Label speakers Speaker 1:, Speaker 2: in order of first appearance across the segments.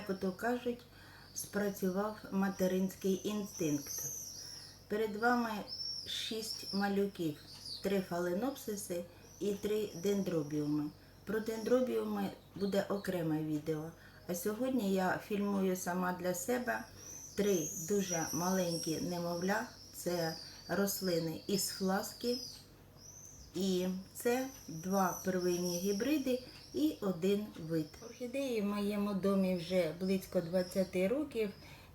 Speaker 1: як ото кажуть, спрацював материнський інстинкт. Перед вами шість малюків, три фаленопсиси і три дендробіуми. Про дендробіуми буде окреме відео. А сьогодні я фільмую сама для себе три дуже маленькі немовля. Це рослини із фласки. І це два первинні гібриди і один вид. Орхідеї в моєму домі вже близько 20 років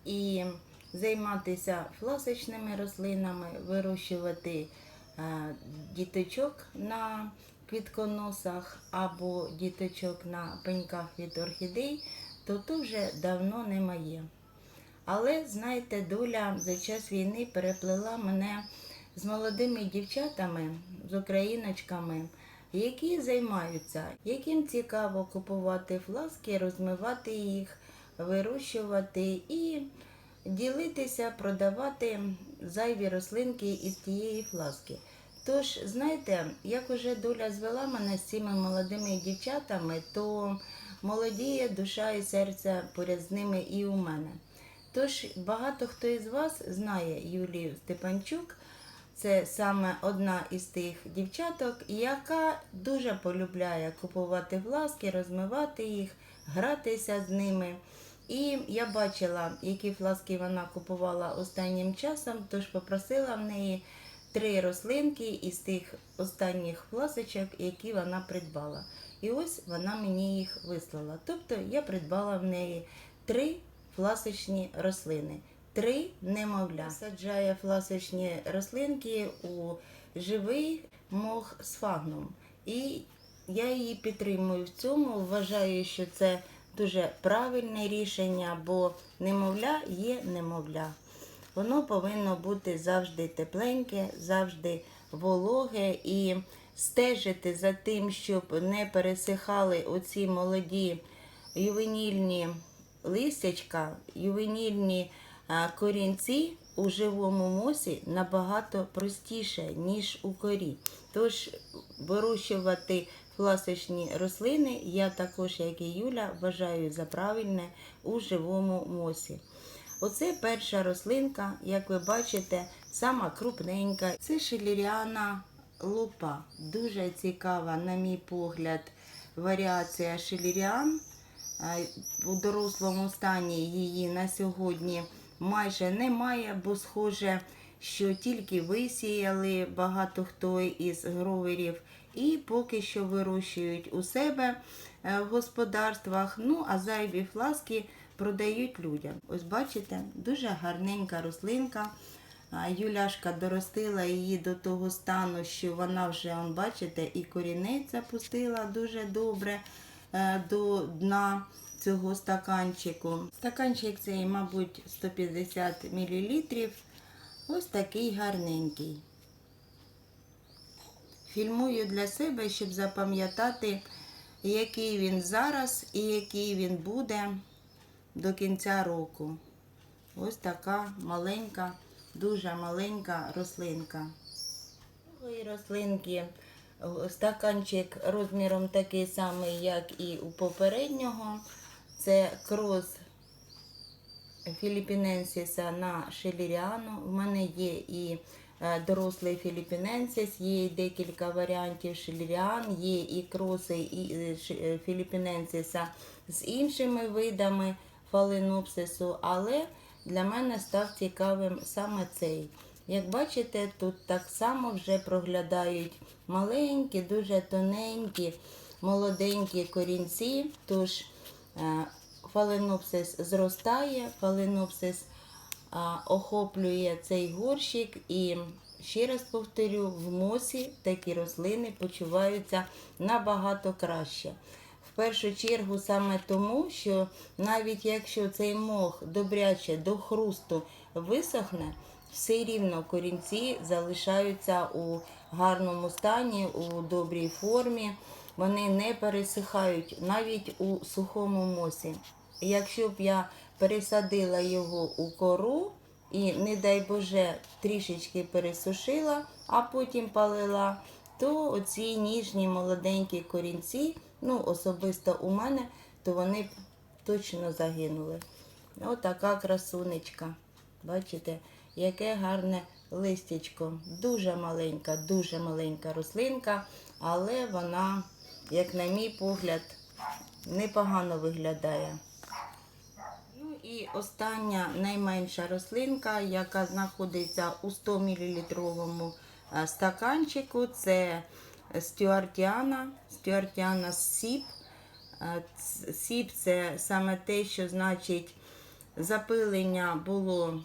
Speaker 1: і займатися фласочними рослинами, вирощувати е, діточок на квітконосах або діточок на пеньках від орхідей, то то вже давно не моє. Але знаєте, доля за час війни переплела мене з молодими дівчатами, з україночками, які займаються, яким цікаво купувати фласки, розмивати їх, вирощувати і ділитися, продавати зайві рослинки із тієї фласки. Тож, знаєте, як уже доля звела мене з цими молодими дівчатами, то молодіє душа і серце поряд з ними і у мене. Тож багато хто із вас знає Юлію Степанчук. Це саме одна із тих дівчаток, яка дуже полюбляє купувати фласки, розмивати їх, гратися з ними. І я бачила, які фласки вона купувала останнім часом, тож попросила в неї три рослинки із тих останніх фласочок, які вона придбала. І ось вона мені їх вислала. Тобто я придбала в неї три фласочні рослини. Три немовля. Саджає фласочні рослинки у живий мох з фагном. І я її підтримую в цьому. Вважаю, що це дуже правильне рішення, бо немовля є немовля. Воно повинно бути завжди тепленьке, завжди вологе і стежити за тим, щоб не пересихали оці молоді ювенільні листячка, ювенільні корінці у живому мосі набагато простіше, ніж у корі. Тож вирощувати фласочні рослини я також, як і Юля, вважаю за правильне у живому мосі. Оце перша рослинка, як ви бачите, сама крупненька. Це шеліріана лупа. Дуже цікава, на мій погляд, варіація шеліріан. У дорослому стані її на сьогодні майже немає, бо схоже, що тільки висіяли багато хто із гроверів і поки що вирощують у себе е, в господарствах. Ну, а зайві фласки продають людям. Ось бачите, дуже гарненька рослинка. Юляшка доростила її до того стану, що вона вже, бачите, і корінець запустила дуже добре е, до дна цього стаканчику. Стаканчик цей, мабуть, 150 мл. Ось такий гарненький. Фільмую для себе, щоб запам'ятати, який він зараз і який він буде до кінця року. Ось така маленька, дуже маленька рослинка. Другої рослинки стаканчик розміром такий самий, як і у попереднього. Це крос філіпіненсіса на шеліріану. У мене є і е, дорослий філіпіненсіс, є декілька варіантів шеліріан, є і кроси і е, е, філіпіненсіса з іншими видами фаленопсису, але для мене став цікавим саме цей. Як бачите, тут так само вже проглядають маленькі, дуже тоненькі, молоденькі корінці. Тож фаленопсис зростає, фаленопсис охоплює цей горщик і ще раз повторю, в мосі такі рослини почуваються набагато краще. В першу чергу саме тому, що навіть якщо цей мох добряче до хрусту висохне, все рівно корінці залишаються у гарному стані, у добрій формі. Вони не пересихають навіть у сухому мосі. Якщо б я пересадила його у кору і, не дай Боже, трішечки пересушила, а потім палила, то оці ніжні молоденькі корінці, ну особисто у мене, то вони б точно загинули. Отака красунечка. Бачите, яке гарне листячко. Дуже маленька, дуже маленька рослинка, але вона, як на мій погляд, непогано виглядає. Ну і остання найменша рослинка, яка знаходиться у 100 мл стаканчику, це стюартіана, стюартіана сіп. Е, Сіп це саме те, що значить запилення було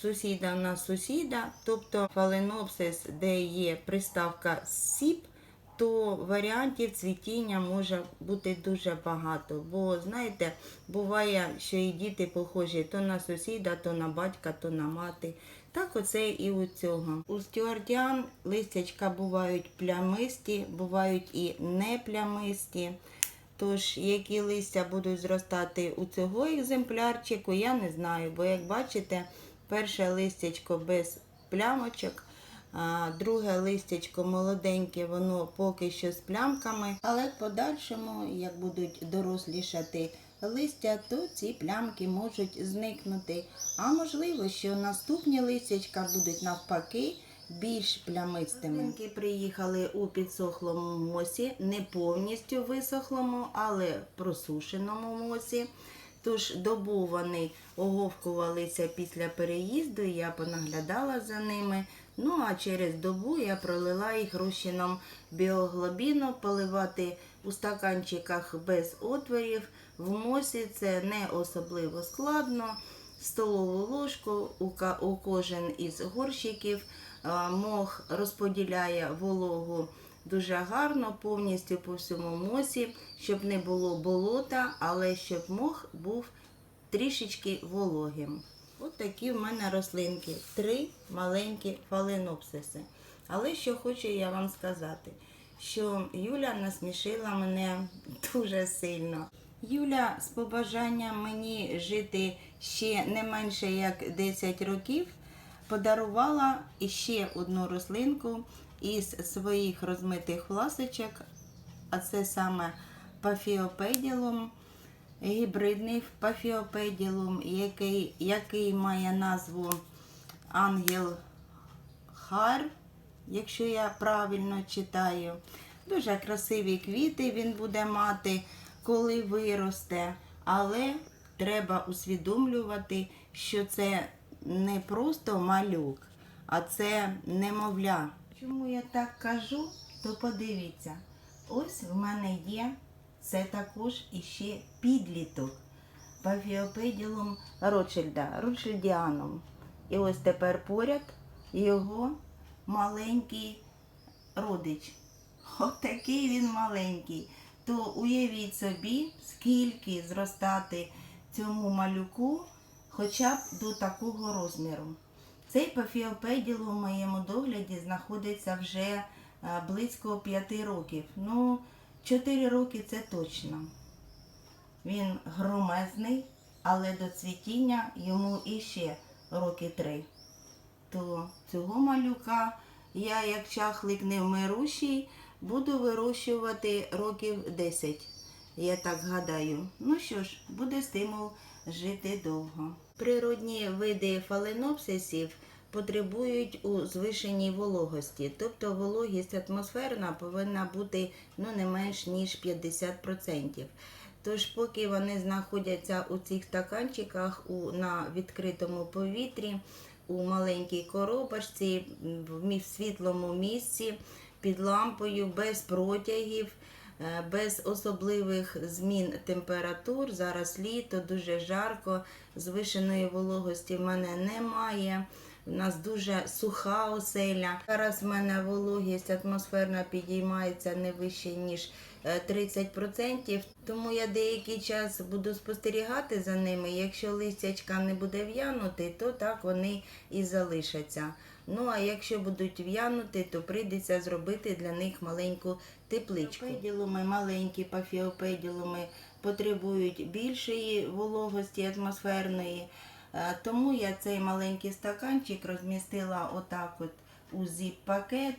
Speaker 1: сусіда на сусіда, тобто фаленопсис, де є приставка сіп, то варіантів цвітіння може бути дуже багато. Бо знаєте, буває, що і діти похожі то на сусіда, то на батька, то на мати. Так оце і у цього. У стюардіан листячка бувають плямисті, бувають і не плямисті. Тож, які листя будуть зростати у цього екземплярчику, я не знаю. Бо, як бачите, перше листячко без плямочок, друге листячко молоденьке, воно поки що з плямками. Але в подальшому, як будуть дорослішати листя, то ці плямки можуть зникнути. А можливо, що наступні листячка будуть навпаки більш плямистими. Приїхали у підсохлому мосі, не повністю висохлому, але просушеному мосі. Тож добу вони оговкувалися після переїзду, я понаглядала за ними. Ну а через добу я пролила їх розчином біоглобіну, поливати у стаканчиках без отворів. В мосі це не особливо складно. Столову ложку у кожен із горщиків. Мох розподіляє вологу дуже гарно, повністю по всьому мосі, щоб не було болота, але щоб мох був трішечки вологим. От такі в мене рослинки. Три маленькі фаленопсиси. Але що хочу я вам сказати, що Юля насмішила мене дуже сильно. Юля з побажанням мені жити ще не менше як 10 років подарувала іще одну рослинку із своїх розмитих власочок, а це саме пафіопеділум, гібридний пафіопеділум, який, який має назву Ангел Хар, якщо я правильно читаю. Дуже красиві квіти він буде мати, коли виросте, але треба усвідомлювати, що це не просто малюк, а це немовля. Чому я так кажу, то подивіться. Ось в мене є це також іще підліток. Пафіопеділум Ротшильда, Ротшильдіаном. І ось тепер поряд його маленький родич. Отакий він маленький. То уявіть собі, скільки зростати цьому малюку хоча б до такого розміру. Цей пафіопеділ у моєму догляді знаходиться вже е, близько 5 років. Ну, 4 роки це точно. Він громезний, але до цвітіння йому іще роки 3. То цього малюка я, як чахлик невмирущий, буду вирощувати років 10. Я так гадаю. Ну що ж, буде стимул жити довго. Природні види фаленопсисів потребують у звишеній вологості, тобто вологість атмосферна повинна бути ну, не менш ніж 50%. Тож, поки вони знаходяться у цих стаканчиках у, на відкритому повітрі, у маленькій коробочці, в світлому місці, під лампою, без протягів, е, без особливих змін температур. Зараз літо, дуже жарко, звишеної вологості в мене немає. У нас дуже суха оселя. Зараз в мене вологість атмосферна підіймається не вище, ніж е, 30%. Тому я деякий час буду спостерігати за ними. Якщо листячка не буде в'янути, то так вони і залишаться. Ну а якщо будуть в'янути, то прийдеться зробити для них маленьку тепличку. Пафіопеділуми, маленькі пафіопеділуми потребують більшої вологості атмосферної. Е, Тому я цей маленький стаканчик розмістила отак от у зіп-пакет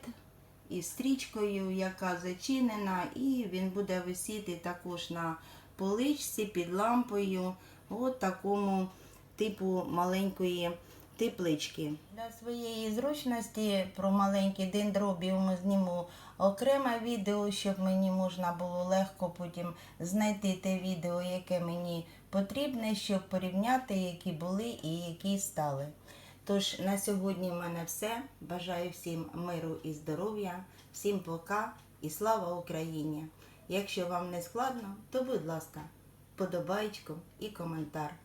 Speaker 1: із стрічкою, яка зачинена, і він буде висіти також на поличці під лампою, от такому типу маленької теплички. Для своєї зручності про маленький дендробіум зніму окреме відео, щоб мені можна було легко потім знайти те відео, яке мені потрібне, щоб порівняти, які були і які стали. Тож на сьогодні в мене все. Бажаю всім миру і здоров'я, всім пока і слава Україні! Якщо вам не складно, то будь ласка, подобайку і коментар.